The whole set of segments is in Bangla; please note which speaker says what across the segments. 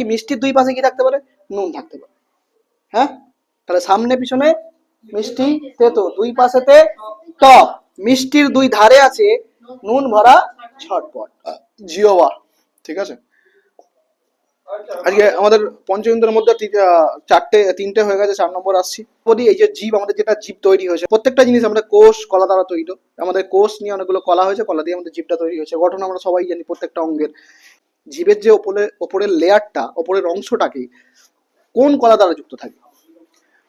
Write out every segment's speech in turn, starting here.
Speaker 1: কি মিষ্টির দুই পাশে কি থাকতে পারে? নুন থাকতে পারে। হ্যাঁ? তাহলে সামনে পিছনে মিষ্টি তেতো, দুই পাশেতে টক মিষ্টির দুই ধারে আছে নুন ভরা ছটপট। জিওবা ঠিক আছে? আজকে আমাদের পঞ্চইন্দ্রের মধ্যে চারটে, তিনটে হয়ে গেছে, চার নম্বর আসছি। বলি, এই যে জীব, আমাদের যেটা জীব তৈরি হয়েছে, প্রত্যেকটা জিনিস আমাদের কোষ, কলা দ্বারা তৈরি। আমাদের কোষ নিয়ে অনেকগুলো কলা হয়েছে, কলা দিয়ে আমাদের জীবটা তৈরি হয়েছে। গঠন আমরা সবাই জানি প্রত্যেকটা অঙ্গের। জীবের যে ওপরে, ওপরের লেয়ারটা, ওপরের অংশটাকে কোন কলা দ্বারা যুক্ত থাকে?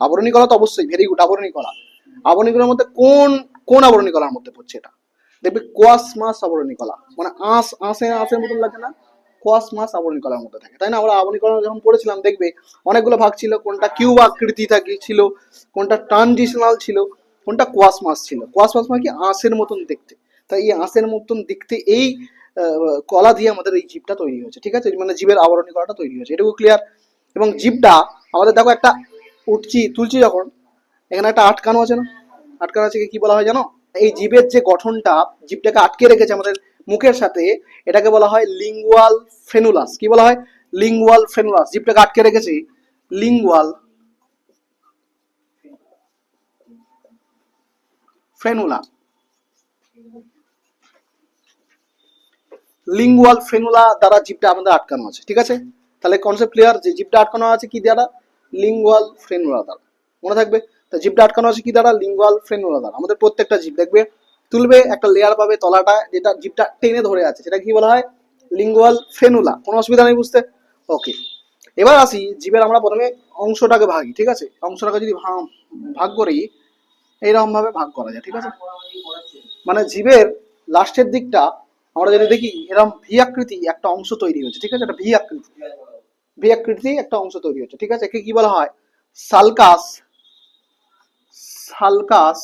Speaker 1: আবরণী কলা তো অবশ্যই ভেরি গুড আবরণী কলা। আবরণী কলার মধ্যে কোন কোন আবরণী কলার মধ্যে পড়ছে এটা? দেখবে কোয়াস মাস আবরণী কলা। মানে আঁশ, আঁশে, আঁশের মতন লাগে না? কোয়াস মাস আবরণী কলার মধ্যে থাকে। তাই না? আমরা আবরণী কলা যখন পড়েছিলাম, দেখবে অনেকগুলো ভাগ ছিল। কোনটা কিউব আকৃতি থাকে, ছিল, কোনটা ট্রানজিশনাল ছিল, কোনটা কোয়াস মাস ছিল। কোয়াস মাস মানে কি? আঁশের মতন দেখতে। তাই এই আঁশের মতন দেখতে এই কলা দিয়ে আমাদের এই জীবটা তৈরি হয়েছে, ঠিক আছে? মানে জীবের আবরণী কলাটা তৈরি হয়েছে, এটুকু ক্লিয়ার এবং জীবটা, আমাদের দেখো একটা উঠছি, তুলছি যখন, এখানে একটা আটকানো আছে না? আটকানো আছে কি বলা হয় জানো? এই জীবের যে গঠনটা জীবটাকে আটকে রেখেছে আমাদের মুখের সাথে, এটাকে বলা হয় লিঙ্গুয়াল ফেনুলাস কি বলা হয়? লিঙ্গুয়াল ফেনুলাস জীবটাকে আটকে রেখেছে লিঙ্গুয়াল ফ্রেনুলা লিঙ্গুয়াল ফ্রেনুলা দ্বারা জীবটা আমাদের আটকানো আছে, ঠিক আছে? তাহলে কনসেপ্ট ক্লিয়ার যে জীবটা আটকানো আছে কি দ্বারা? লিঙ্গুয়াল ফ্রেনুলা দ্বারা। মনে থাকবে? তা জীবটা আটকানো আছে কি দ্বারা? লিঙ্গুয়াল ফ্রেনুলা দ্বারা। আমাদের প্রত্যেকটা জীব দেখবে? তুলবে, একটা লেয়ার পাবে তলাটা, যেটা জীবটা টেনে ধরে আছে। সেটা কি বলা হয়? লিঙ্গুয়াল ফ্রেনুলা কোনো অসুবিধা নেই বুঝতে? ওকে এবার আসি জীবের আমরা প্রথমে অংশটাকে ভাগি, ঠিক আছে? অংশটাকে যদি ভাগ করি এইরকম ভাবে ভাগ করা যায়, ঠিক আছে? মানে জীবের লাস্টের দিকটা আমরা যদি দেখি এরকম ভি আকৃতি একটা অংশ তৈরি হয়েছে, ঠিক আছে? একটা ভি আকৃতি। ভি আকৃতি একটা অংশ তৈরি হচ্ছে ঠিক আছে? একে কি বলা হয়? সালকাস। Sulcus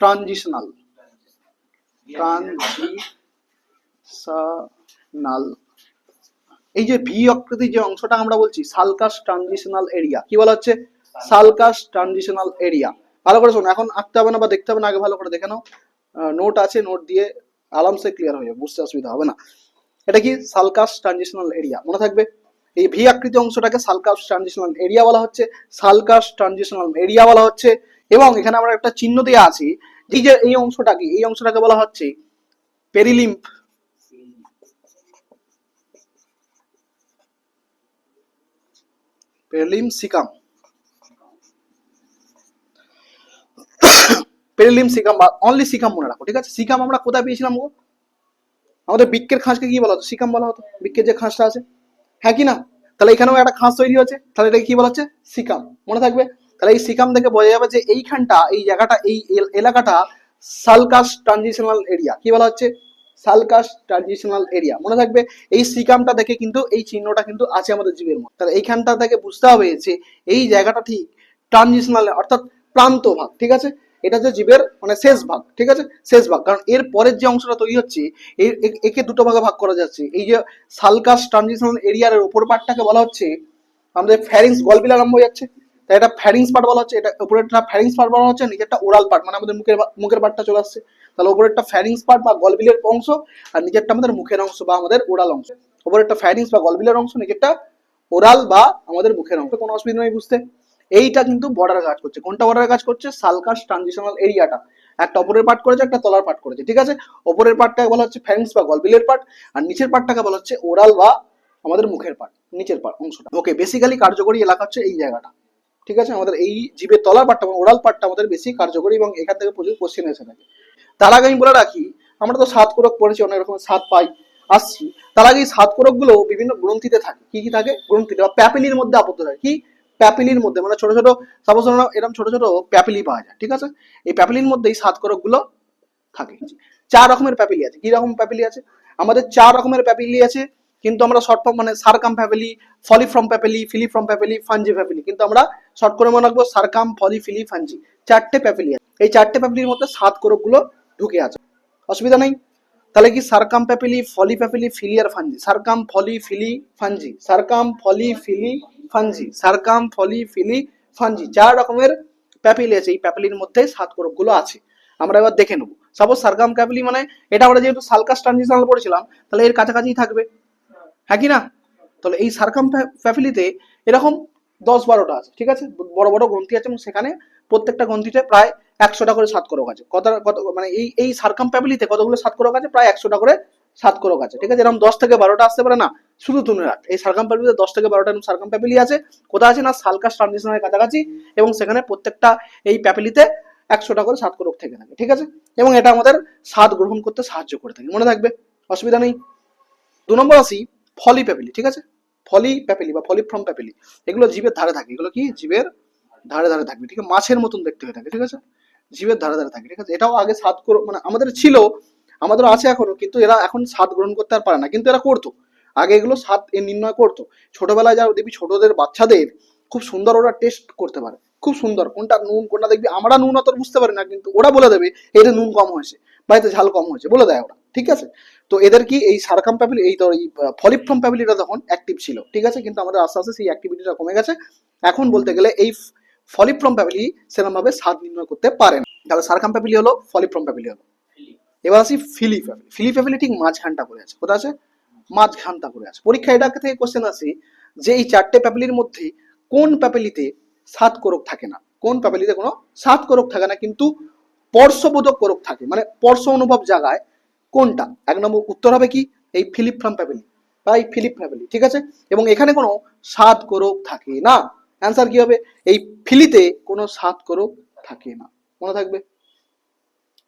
Speaker 1: transitional. ট্রানজিশনাল। এই যে ভি আকৃতির যে অংশটা আমরা বলছি, সালকাস ট্রানজিশনাল এরিয়া। কি বলা হচ্ছে? Sulcus transitional area. ভালো করে শোনো, এখন আঁকতে হবে না বা দেখতে হবে না, আগে ভালো করে দেখে নাও। নোট আছে, নোট দিয়ে আরামসে ক্লিয়ার হয়ে যাবে, বুঝতে অসুবিধা হবে না। এটা কি সালকাস ট্রানজিশনাল এরিয়া মনে থাকবে? এই ভি আকৃতি অংশটাকে সালকাস ট্রানজিশনাল এরিয়া বলা হচ্ছে। সালকাস ট্রানজিশনাল এরিয়া বলা হচ্ছে। এবং এখানে আমরা একটা চিহ্ন দিয়ে আছি। এই যে এই অংশটাকে এই অংশটাকে বলা হচ্ছে পেরিলিম্প পেরিলিম সিকাম। পেরিলিম সিকাম বা অনলি সিকাম মনে রাখো, ঠিক আছে? সিকাম আমরা কোথায় পেয়েছিলাম গো? আমাদের বৃক্ষের খাঁজকে কি বলা হতো? সিকাম বলা হতো? বৃক্ষের যে খাঁজটা আছে? হ্যাঁ কি না? তাহলে এখানেও একটা খাঁজ তৈরি হচ্ছে তাহলে এটাকে কি বলা হচ্ছে? সিকাম মনে থাকবে? তাহলে এই সিকাম থেকে বোঝা যাবে যে এইখানটা, এই জায়গাটা, এই এলাকাটা সালকাস ট্রানজিশনাল এরিয়া কি বলা হচ্ছে? সালকাস ট্রানজিশনাল এরিয়া মনে থাকবে? এই সিকামটা দেখে কিন্তু এই চিহ্নটা কিন্তু আছে আমাদের জীবের মধ্যে। তাহলে এইখানটা থেকে বুঝতে হবে যে এই জায়গাটা ঠিক ট্রানজিশনাল অর্থাৎ প্রান্ত ভাগ ঠিক আছে? এটা হচ্ছে জীবের মানে শেষ ভাগ, ঠিক আছে? শেষ ভাগ। কারণ এর পরের যে অংশটা তৈরি হচ্ছে একে দুটো ভাগে ভাগ করা যাচ্ছে। এই যে সালকাস ট্রানজিশনাল এরিয়ার উপর পার্টটাকে বলা হচ্ছে, আমাদের ফ্যারিংস গলবিল আরম্ভ হয়ে যাচ্ছে। তাই এটা ফ্যারিংস পার্ট বলা হচ্ছে, এটা উপরেরটা ফ্যারিংস পার্ট বলা হচ্ছে, নিচেরটা ওরাল পার্ট মানে আমাদের মুখের মুখের পার্টটা চলে আসছে। তাহলে উপরেরটা ফ্যারিংস পার্ট বা গলবিলের অংশ, আর নিচেরটা আমাদের মুখের অংশ বা আমাদের ওরাল অংশ। উপরেরটা ফ্যারিংস বা গলবিলের অংশ, নিচেরটা ওরাল বা আমাদের মুখের অংশ। কোনো অসুবিধা নেই বুঝতে। এইটা কিন্তু বর্ডার কাজ করছে। কোনটা বর্ডার কাজ করছে? সালকাস ট্রানজিশনাল এরিয়াটা একটা উপরের পার্ট করেছে, একটা তলার পার্ট করেছে, ঠিক আছে? উপরের পার্টটাকে বলা হচ্ছে ফ্যারিংস বা গলবিলের পার্ট আর নিচের পার্টটাকে বলা হচ্ছে ওরাল বা আমাদের মুখের পার্ট নিচের পার্ট অংশটা। ওকে বেসিক্যালি কার্যকরী এলাকা হচ্ছে এই জায়গাটা। ঠিক আছে? আমাদের এই জীবের তলার পার্টটা ওরাল পার্টটা আমাদের বেশি কার্যকরী এবং এখান থেকে প্রচুর কোশ্চেন এসে থাকে। তার আগে আমি বলে রাখি, আমরা তো সাত কোরক পড়েছি, অনেক রকমের সাত পাই আসছি। তার আগে এই সাত কোরকগুলো বিভিন্ন গ্রন্থিতে থাকে। কি কি থাকে? গ্রন্থিতে বা প্যাপিলির মধ্যে আবদ্ধ থাকে। কি? প্যাপিলির মধ্যে মানে ছোট ছোট সাপোজ এরকম ছোট ছোট প্যাপিলি পাওয়া যায়, ঠিক আছে? এই প্যাপিলির মধ্যে এই সাত কোরকগুলো থাকে চার রকমের প্যাপিলি আছে। কি রকম প্যাপিলি আছে? আমাদের চার রকমের প্যাপিলি আছে, কিন্তু আমরা শর্ট ফর্ম মানে circum papillae foliform papillae, filiform papillae, fungi papillae, কিন্তু আমরা শর্ট করে মনে রাখব সারকাম ফলি ফিলি, ফাঞ্জি। চারটে প্যাপিলি আছে। এই চারটে প্যাপিলির মধ্যে সাত কোরকগুলো ঢুকে আছে। অসুবিধা নেই? তাহলে কি circum papillae foli papillae, fili আর fungi? Circum foli fili, fungi. Circum foli fili fungi circum, foli, fili fungi চার রকমের প্যাপিলি আছে, এই প্যাপিলির মধ্যে সাত কোরকগুলো আছে। আমরা এবার দেখে নেব। সাপোজ সারকাম প্যাপিলি মানে এটা আমরা যেহেতু সালকাস ট্রানজিশনাল পড়েছিলাম, তাহলে এর কাছাকাছি থাকবে। হ্যাঁ কি না? তাহলে এই সারকাম প্যাপিলিতে এরকম দশ বারোটা আছে, ঠিক আছে? বড় বড় গ্রন্থি আছে এবং সেখানে প্রত্যেকটা গ্রন্থিতে প্রায় একশোটা করে সাত করক আছে। কত কত মানে এই এই সার্কাম প্যাপিলিতে কতগুলো সাত করক আছে? প্রায় একশোটা করে সাত করক আছে, ঠিক আছে? এরকম দশ থেকে বারোটা আসতে পারে না? শুধু তুমি রাখ। এই সার্কাম প্যাপিলিতে দশ থেকে বারোটা সার্কাম প্যাপিলি আছে। কোথায় আছে না? সালকাস ট্রানজিশনের কাছাকাছি এবং সেখানে প্রত্যেকটা এই প্যাপিলিতে একশোটা করে সাত করক থেকে থাকে, ঠিক আছে? এবং এটা আমাদের স্বাদ গ্রহণ করতে সাহায্য করে থাকে। মনে থাকবে? অসুবিধা নেই। দু নম্বর আসি, ফলি প্যাপিলি, ঠিক আছে? ফলি প্যাপিলি বা ফলিফ্রম প্যাপিলি, এগুলো জীবের ধারে থাকে। এগুলো কি? জীবের ধারে ধারে থাকবে, ঠিক আছে? মাছের মতন দেখতে হয়ে থাকে, ঠিক আছে? জীবের ধারে ধারে থাকে, ঠিক আছে? এটাও আগে স্বাদ মানে আমাদের ছিল, আমাদেরও আছে এখনও, কিন্তু এরা এখন স্বাদ গ্রহণ করতে আর পারে না, কিন্তু এরা করতো। আগে এগুলো স্বাদ এ নির্ণয় করতো। ছোটবেলায় যা দেখবি ছোটদের বাচ্চাদের খুব সুন্দর ওরা টেস্ট করতে পারে। খুব সুন্দর। কোনটা নুন কোনটা দেখবি আমরা নুন অত বুঝতে পারি না কিন্তু ওরা বলে দেবে এটা নুন কম হয়েছে বা এতে ঝাল কম হয়েছে। বলে দেয় ওরা। ঠিক আছে? তো এদের কি এই সারকাম প্যাপিলি এই তো এই ফলিফ্রম প্যাপিলিটা তখন অ্যাক্টিভ ছিল। ঠিক আছে? কিন্তু আমাদের আস্তে আস্তে সেই অ্যাক্টিভিটিটা কমে গেছে। এখন বলতে গেলে এই ফলিফ্রম প্যাপিলি সেরকম ভাবে স্বাদ নির্ণয় করতে পারে না। তাহলে সারকাম প্যাপিলি হলো ফলিফ্রম প্যাপিলি হলো। এবার আসি ফিলি প্যাপিলি ফিলি প্যাপিলি ঠিক মাঝখানটা করে আছে কোথায় আছে? মাঝখানটা করে আছে। পরীক্ষা এটা থেকে কোশ্চেন আসে যে এই চারটে প্যাপিলির মধ্যে কোন প্যাপিলিতে সাত কোরক থাকে না? কোন প্যাপিলিতে কোনো সাত কোরক থাকে না, কিন্তু স্পর্শবোধক কোরক থাকে? মানে স্পর্শ অনুভব জায়গায় কোনটা? এক নম্বর উত্তর হবে কি? এই ফিলিপ ফ্রাম প্যাপিলি বা এই ফিলিপ প্যাপিলি, ঠিক আছে? এবং এখানে কোনো সাত কোরক থাকে না। অ্যান্সার কি হবে? এই ফিলিতে কোনো সাত কোরক থাকে না। মনে থাকবে?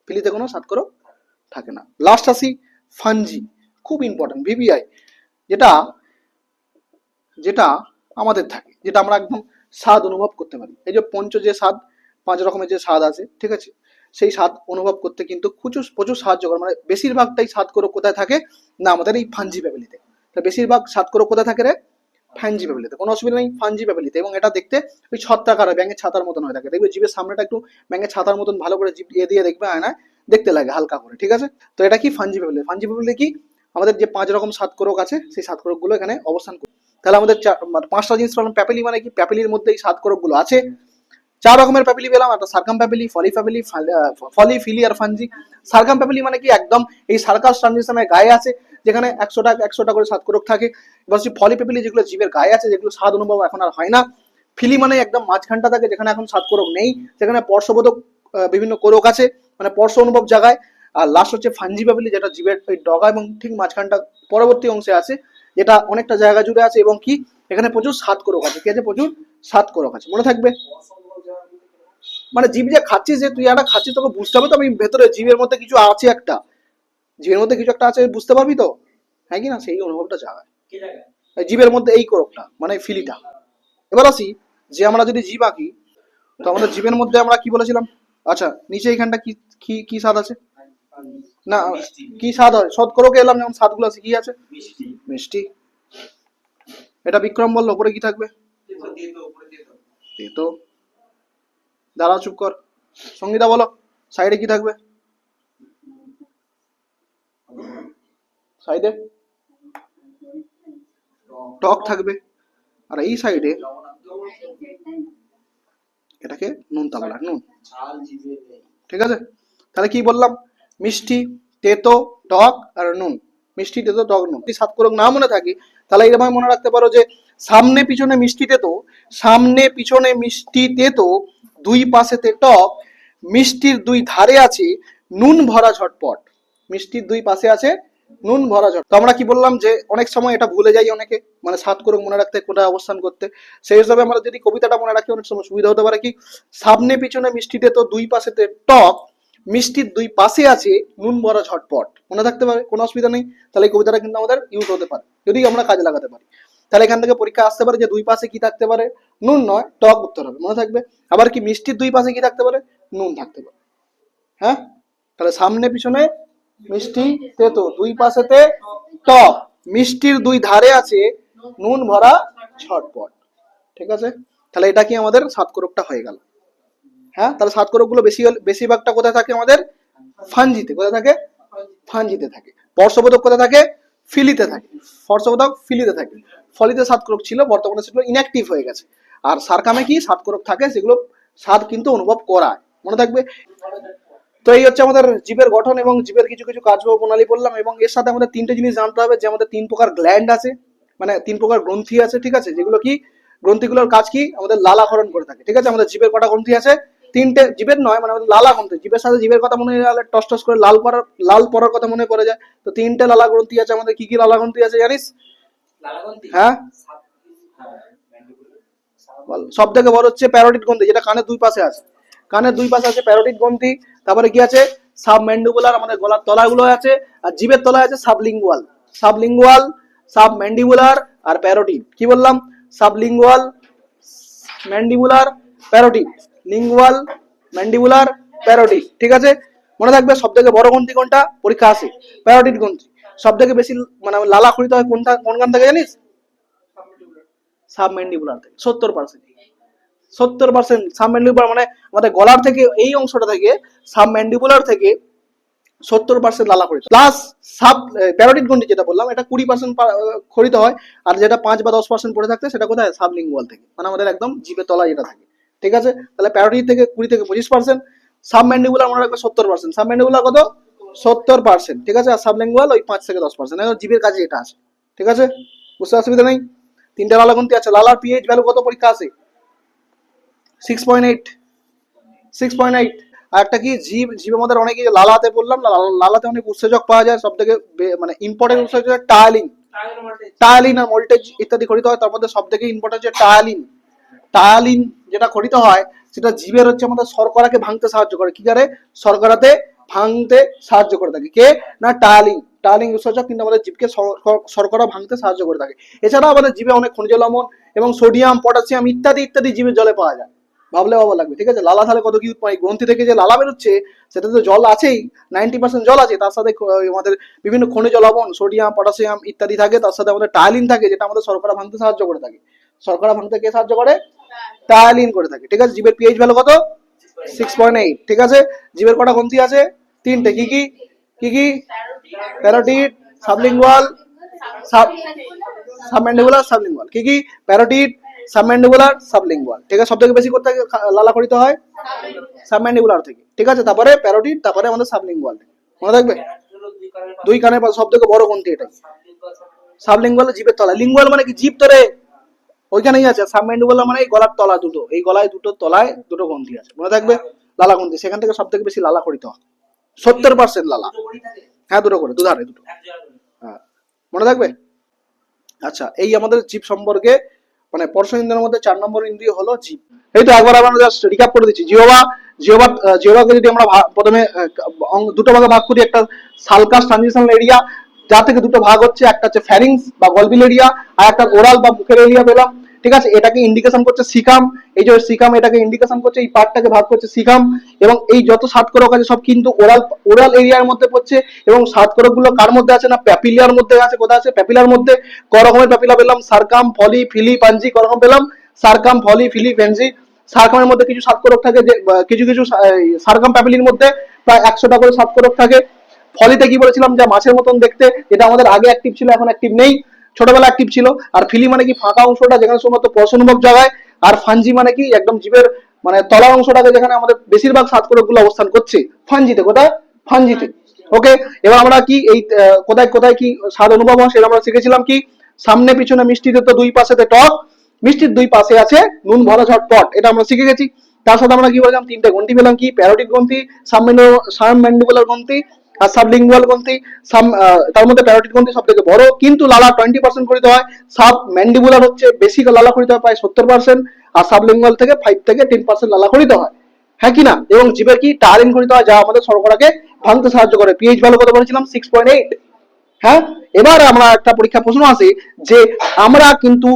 Speaker 1: ফিলিতে কোনো সাত করক থাকে না। লাস্ট আসি ফানজি। খুব ইম্পর্টেন্ট ভিভিআই যেটা যেটা আমাদের থাকে, যেটা আমরা একদম স্বাদ অনুভব করতে পারি। এই যে পঞ্চ যে স্বাদ, পাঁচ রকমের যে স্বাদ আছে, ঠিক আছে? সেই স্বাদ অনুভব করতে কিন্তু প্রচুর প্রচুর সাহায্য করে। মানে বেশিরভাগটাই স্বাদ করে কোথায় থাকে? না, আমাদের এই ফানজি প্যাবেলিতে তা। বেশিরভাগ স্বাদ করে কোথায় থাকে রে? ফ্যানজি প্যাবেলিতে কোনো অসুবিধা নেই ফানজি প্যাবেলিতে এবং এটা দেখতে ওই ছত্রাকার হয় ব্যাঙের ছাতার মতন হয়ে থাকে। দেখবে জিভের সামনেটা একটু ব্যাঙের ছাতার মতন ভালো করে জিভ দিয়ে দিয়ে দেখবে, আয়নায় দেখতে লাগে হালকা করে, ঠিক আছে? তো এটা কি ফানজি প্যাবেলি ফানজি প্যাবেলি কি আমাদের যে পাঁচ রকম সাত করক আছে সেই সাত করকগুলো এখানে অবস্থান করে তাহলে আমাদের চার- মানে পাঁচটা জিনিস পেলাম প্যাপিলি মানে কি? প্যাপিলির মধ্যে এই সাত করকগুলো আছে। চার রকমের প্যাপিলি পেলাম একটা circum papillae foli papillae foli fili আর ফানজি। সার্কাম প্যাপিলি মানে কি? একদম এই সার্কাস ট্রানজিশনের গায়ে আছে যেখানে একশোটা একশোটা করে সাত করক থাকে। এবার হচ্ছে ফলি প্যাপিলি যেগুলো জীবের গায়ে আছে যেগুলো স্বাদ অনুভব এখন আর হয় না। ফিলি মানে একদম মাঝখানটা থাকে যেখানে এখন সাত করক নেই। যেখানে স্পর্শবোধক আহ, বিভিন্ন করক আছে। মানে স্পর্শ অনুভব জায়গায় আর লাস্ট হচ্ছে প্যাপিলি যেটা জীবের ওই ডগা এবং ঠিক মাঝখানটা পরবর্তী অংশে আছে যেটা অনেকটা জায়গা জুড়ে আছে এবং কি এখানে প্রচুর সাত করক আছে। কি আছে? প্রচুর সাত করক আছে। মনে থাকবে? মানে জীব যে খাচ্ছিস যে তুই একটা খাচ্ছিস তোকে বুঝতে হবে তো আমি ভেতরে জীবের মধ্যে কিছু আছে একটা। জীবের মধ্যে কিছু একটা আছে বুঝতে পারবি তো? হ্যাঁ কি না? সেই অনুভবটা জাগায়। জীবের মধ্যে এই করকটা মানে ফিলিটা। এবার আসি যে আমরা যদি জীব আঁকি তো আমাদের জীবের মধ্যে আমরা কি বলেছিলাম? আচ্ছা নিচে এইখানটা কি কি কি স্বাদ আছে? না কি স্বাদ হয়? সৎ করকে এলাম যেমন স্বাদগুলো আছে কি আছে? মিষ্টি। এটা বিক্রম বলল ওপরে কি থাকবে? তো দাঁড়া চুপ কর। সঙ্গীতা বলো সাইডে কি থাকবে? সাইডে? টক থাকবে। আর এই সাইডে এটাকে নুন তাবলা নুন। ঠিক আছে? তাহলে কি বললাম? মিষ্টি, তেতো, টক আর নুন। মিষ্টি, তেতো, টক, নুন। যদি সাত করক না মনে থাকি, তাহলে এরকম মনে রাখতে পারো যে সামনে, পিছনে মিষ্টি, তেতো, সামনে, পিছনে মিষ্টি, তেতো, দুই পাশেতে টক, মিষ্টির দুই ধারে আছে নুন ভরা ঝটপট। মিষ্টির দুই পাশে আছে নুন ভরা ঝট তো আমরা কি বললাম যে অনেক সময় এটা ভুলে যাই অনেকে মানে সাত করে মনে রাখতে কোথায় অবস্থান করতে। সেই হিসাবে আমরা যদি কবিতাটা মনে রাখি, অনেক সময় সুবিধা হতে পারে কি, সামনে, পিছনে মিষ্টিতে তো দুই পাশেতে টক মিষ্টির দুই পাশে আছে নুন ভরা ঝটপট। মনে থাকতে পারে? কোনো অসুবিধা নেই। তাহলে কবিতাটা কিন্তু আমাদের ইউজ হতে পারে। যদি আমরা কাজে লাগাতে পারি। তাহলে এখান থেকে পরীক্ষা আসতে পারে যে দুই পাশে কি থাকতে পারে? নুন নয়, টক উত্তর হবে। মনে থাকবে? আবার কি মিষ্টির দুই পাশে কি থাকতে পারে? নুন থাকতে পারে। হ্যাঁ? তাহলে সামনে পিছনে মিষ্টি তেতো, দুই পাশেতে টক। মিষ্টির দুই ধারে আছে নুন ভরা ছটপট ঠিক আছে? তাহলে এটা কি আমাদের সাত করকটা হয়ে গেল। হ্যাঁ? তাহলে সাত করকগুলো বেশি বেশিরভাগটা কোথায় থাকে আমাদের? ফানজিতে। কোথায় থাকে? ফানজিতে থাকে। বর্ষবোধক কোথায় থাকে? ফিলিতে থাকে। ফর্ষবোধক ফিলিতে থাকে। ফলিতে সাত করক ছিল, বর্তমানে সেগুলো ইনঅ্যাক্টিভ হয়ে গেছে। আর সারকামে কি সাত করক থাকে? সেগুলো স্বাদ কিন্তু অনুভব করায়। মনে থাকবে? তো এই হচ্ছে আমাদের জীবের গঠন এবং জীবের কিছু কিছু কাজ প্রণালী বললাম এবং এর সাথে আমাদের তিনটে জিনিস জানতে হবে, যে আমাদের তিন প্রকার গ্ল্যান্ড আছে মানে তিন প্রকার গ্রন্থি আছে, ঠিক আছে? যেগুলো কি? গ্রন্থিগুলোর কাজ কি? আমাদের লালাকরণ করে থাকে। ঠিক আছে? আমাদের জীবের কটা গ্রন্থি আছে? তিনটে জীবের নয় মানে লালা গ্রন্থি জীবের সাথে জীবের কথা মনে গেলে টস টস করে লাল পড়ার লাল পরার কথা মনে পড়ে যায়। তো তিনটে লালা গ্রন্থি আছে আমাদের কি কি লালা গ্রন্থি আছে জানিস? হ্যাঁ?
Speaker 2: হ্যাঁ
Speaker 1: সব থেকে বড় হচ্ছে প্যারোটিড গ্রন্থি যেটা কানের দুই পাশে আছে। কানের দুই পাশে আছে প্যারোটিড গ্রন্থি তারপরে কি আছে? সাব ম্যান্ডিবুলার আমাদের গলার তলাগুলো আছে আর জীবের তলায় আছে সাবলিঙ্গুয়াল সাবলিঙ্গুয়াল সাব ম্যান্ডিবুলার আর প্যারোটিড কি বললাম? Sublingual mandibular parotid lingual, mandibular parotid ঠিক আছে? মনে থাকবে সব থেকে বড় গ্রন্থি কোনটা? পরীক্ষা আসে প্যারোটিড গ্রন্থি। সব থেকে বেশি মানে লালা খরিত হয় কোনটা, কোন গান থেকে জানিস? সাবম্যান্ডিবুলার থেকে, সত্তর পার্সেন্ট সত্তর পার্সেন্ট সাবম্যান্ডিবুলার মানে আমাদের গলার থেকে, এই অংশটা থেকে, সাবম্যান্ডিবুলার থেকে সত্তর পার্সেন্ট লালা খরিত প্লাস সাব প্যারোটিড গন্ডি যেটা বললাম, এটা কুড়ি পার্সেন্ট খরিত হয়, আর যেটা পাঁচ বা দশ পার্সেন্ট পড়ে থাকতে, সেটা কোথায়? সাবলিঙ্গুয়াল থেকে। মানে আমাদের একদম জিভের তলা যেটা থাকে। ঠিক আছে? তাহলে প্যারোটি থেকে কুড়ি থেকে পঁচিশ পার্সেন্ট সাবম্যান্ডিবুলার মনে রাখবে সত্তর পার্সেন্ট সাবম্যান্ডিবুলার কত? সত্তর পার্সেন্ট ঠিক আছে? আর সাবলিঙ্গুয়াল ওই পাঁচ থেকে দশ পার্সেন্ট জিভের কাছে এটা আছে ঠিক আছে? বুঝতে অসুবিধা নেই? তিনটা লালা গ্রন্থি আছে। লালার পিএইচ ভ্যালু কত? পরীক্ষা আছে। Six point eight six point eight আর একটা কি? জীব জীবের মধ্যে অনেক লালাতে বললাম লালাতে অনেক উৎসেচক পাওয়া যায় সব থেকে মানে ইম্পর্টেন্ট উৎসেচক টায়ালিন। টায়ালিন আর ভোল্টেজ ইত্যাদি খরিত হয় তার মধ্যে সব থেকে ইম্পর্টেন্ট হচ্ছে টায়ালিন। টায়ালিন যেটা খরিত হয়, সেটা জীবের হচ্ছে আমাদের শর্করাকে ভাঙতে সাহায্য করে। কি করে? শর্করাতে ভাঙতে সাহায্য করে থাকে। কে? না টায়ালিন টায়ালিন উৎসেচক কিন্তু আমাদের জীবকে শর- শর- শর্করা ভাঙতে সাহায্য করে থাকে। এছাড়া আমাদের জীবে অনেক খনিজ লবণ এবং সোডিয়াম, পটাশিয়াম ইত্যাদি ইত্যাদি জীবের জলে পাওয়া যায়। ভাবলে বাবা লাগবে। ঠিক আছে? লালা তাহলে কত কি উৎপাদন? গ্রন্থি থেকে যে লালা বেরোচ্ছে সেটা তো জল আছেই। নাইনটি পার্সেন্ট জল আছে। তার সাথে আমাদের বিভিন্ন খনিজ লবণ, সোডিয়াম, পটাশিয়াম ইত্যাদি থাকে। তার সাথে আমাদের টায়ালিন থাকে, যেটা আমাদের শর্করা ভাঙতে সাহায্য করে থাকে। শর্করা ভাঙতে কে সাহায্য করে? টায়ালিন করে থাকে, ঠিক আছে? জীবের পিএইচ ভ্যালু কত? সিক্স পয়েন্ট এইট ঠিক আছে? জীবের কটা গ্রন্থি আছে? তিনটে, কি কি? কি কি? Parotid, sublingual, sub submandibular, sublingual, কি কি? প্যারোটিড, সাবম্যান্ডিবুলার, সাবলিঙ্গুয়াল, ঠিক আছে? সবথেকে বেশি করতে লালা করিত হয়? সাবম্যান্ডিবুলার থেকে, ঠিক আছে? তারপরে প্যারোটিড, তারপরে আমাদের সাবলিঙ্গুয়াল মনে থাকবে? দুই কানের পাশে সব থেকে বড় গ্রন্থি এটাই? সাবলিঙ্গুয়াল জিভের তলা লিঙ্গুয়াল মানে কি? জিভ তোরে ওইখানেই আছে সাবম্যান্ডিবুলার মানে এই গলার তলা দুটো, এই গলায় দুটো তলায় দুটো গ্রন্থি আছে। মনে থাকবে লালা গ্রন্থি সেখান থেকে সব থেকে বেশি লালা করিত হয়। সত্তর পার্সেন্ট লালা। হ্যাঁ দুটো করে, দুধারে দুটো। হ্যাঁ মনে থাকবে? আচ্ছা এই আমাদের জীব সম্পর্কে মানে পরশ ইন্দ্রের মধ্যে চার নম্বর ইন্দ্রিয় হলো জীব। এই তো একবার আমরা জাস্ট রিকাপ করে দিচ্ছি। জিওবা জিওবা জিওবাকে যদি আমরা প্রথমে দুটো ভাগে ভাগ করি, একটা সালকাস ট্রানজিশনাল এরিয়া যা থেকে দুটো ভাগ হচ্ছে, একটা হচ্ছে ফ্যারিংস বা গলবিল এরিয়া আর একটা ওরাল বা মুখের এরিয়া পেলাম। ঠিক আছে? এটাকে ইন্ডিকেশন করছে সিকাম এই যে সিকাম এটাকে ইন্ডিকেশন করছে, এই পার্টটাকে ভাগ করছে সিকাম এবং এই যত সাতকরক আছে, সব কিন্তু ওরাল ওরাল এরিয়ার মধ্যে পড়ছে। এবং সাতকরকগুলো কার মধ্যে আছে না? প্যাপিলিয়ার মধ্যে আছে, কোথায় আছে? প্যাপিলার মধ্যে ক রকমের প্যাপিলা পেলাম সারকাম ফলি ফিলি পাঞ্জি ক রকম পেলাম। সারকাম ফলি ফিলি ফেন্সি সারকামের মধ্যে কিছু সাতকরক থাকে যে কিছু কিছু সারকাম প্যাপিলির মধ্যে প্রায় একশোটা করে সাতকরক থাকে। ফলিতে কি বলেছিলাম? যে মাছের মতন দেখতে। এটা আমাদের আগে অ্যাক্টিভ ছিল, এখন অ্যাক্টিভ নেই। ছোটবেলা অ্যাক্টিভ ছিল। আর ফিলি মানে কি ফাঁকা অংশটা যেখানে শুধুমাত্র প্রশ্নমূলক জায়গায় আর ফাঞ্জি মানে কি একদম জীবের মানে তলার অংশটাকে যেখানে আমাদের বেশিরভাগ সাতকরকগুলো অবস্থান করছে। ফাঞ্জিতে কোথায়? ফাঞ্জিতে ওকে, এবার আমরা কি এই কোথায় কোথায় কি স্বাদ অনুভব হয় সেটা আমরা শিখেছিলাম কি? সামনে পিছনে মিষ্টিতে তো দুই পাশেতে টক, মিষ্টির দুই পাশে আছে নুন, ভরা ঝটপট এটা আমরা শিখে গেছি। তার সাথে আমরা কি বললাম তিনটে গ্রন্থি পেলাম কি? প্যারোটিক গ্রন্থি সাবম্যান্ডিবুলার গ্রন্থি আর সাবলিঙ্গুয়াল গ্রন্থি সাম তার মধ্যে প্যারোটিক গ্রন্থি সব থেকে বড়। কিন্তু লালা টোয়েন্টি পার্সেন্ট করিতে হয় সাব ম্যান্ডিবুলার হচ্ছে বেশি লালা করিতে হয়, প্রায় সত্তর পার্সেন্ট আর সাবলিঙ্গুয়াল থেকে ফাইভ থেকে টেন পার্সেন্ট লালা করিতে হয়। হ্যাঁ কি না? এবং জীবের কি? টারিন করিতে হয়, যা আমাদের শর্করাকে ভাঙতে সাহায্য করে। পিএইচ ভ্যালু কত বলেছিলাম? সিক্স পয়েন্ট এইট হ্যাঁ? এবার আমরা একটা পরীক্ষা প্রশ্ন আছে যে, আমরা কিন্তু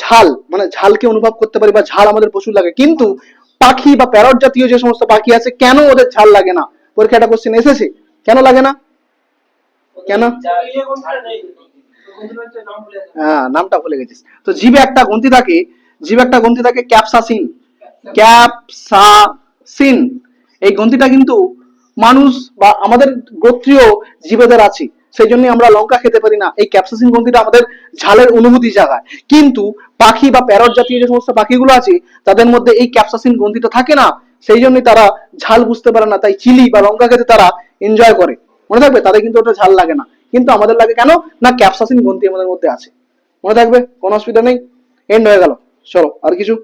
Speaker 1: ঝাল মানে ঝালকে অনুভব করতে পারি বা ঝাল আমাদের প্রচুর লাগে। কিন্তু পাখি বা প্যারট জাতীয় যে সমস্ত পাখি আছে, কেন ওদের ঝাল লাগে না? পরীক্ষা একটা কোশ্চেন এসেছে। কেন লাগে না? কেন? হ্যাঁ নামটা ভুলে গেছিস। তো জিভে একটা গ্রন্থি থাকে, জিভে একটা গ্রন্থি থাকে ক্যাপসাসিন। ক্যাপসাসিন। এই গ্রন্থিটা কিন্তু মানুষ বা আমাদের গোত্রীয় জীবেদের আছে সেই জন্য আমরা লঙ্কা খেতে পারি না। এই ক্যাপসাসিন গ্রন্থিটা আমাদের ঝালের অনুভূতি জাগায়। কিন্তু পাখি বা প্যারট জাতীয় যে সমস্ত পাখিগুলো আছে, তাদের মধ্যে এই ক্যাপসাসিন গ্রন্থিটা থাকে না সেই জন্যই তারা ঝাল বুঝতে পারে না। তাই চিলি বা লঙ্কা খেতে তারা এনজয় করে। মনে থাকবে? তাদের কিন্তু ওটা ঝাল লাগে না। কিন্তু আমাদের লাগে কেন? না ক্যাপসাসিন গ্রন্থি আমাদের মধ্যে আছে। মনে থাকবে? কোনো অসুবিধা নেই। এন্ড হয়ে গেল। চলো, আর কিছু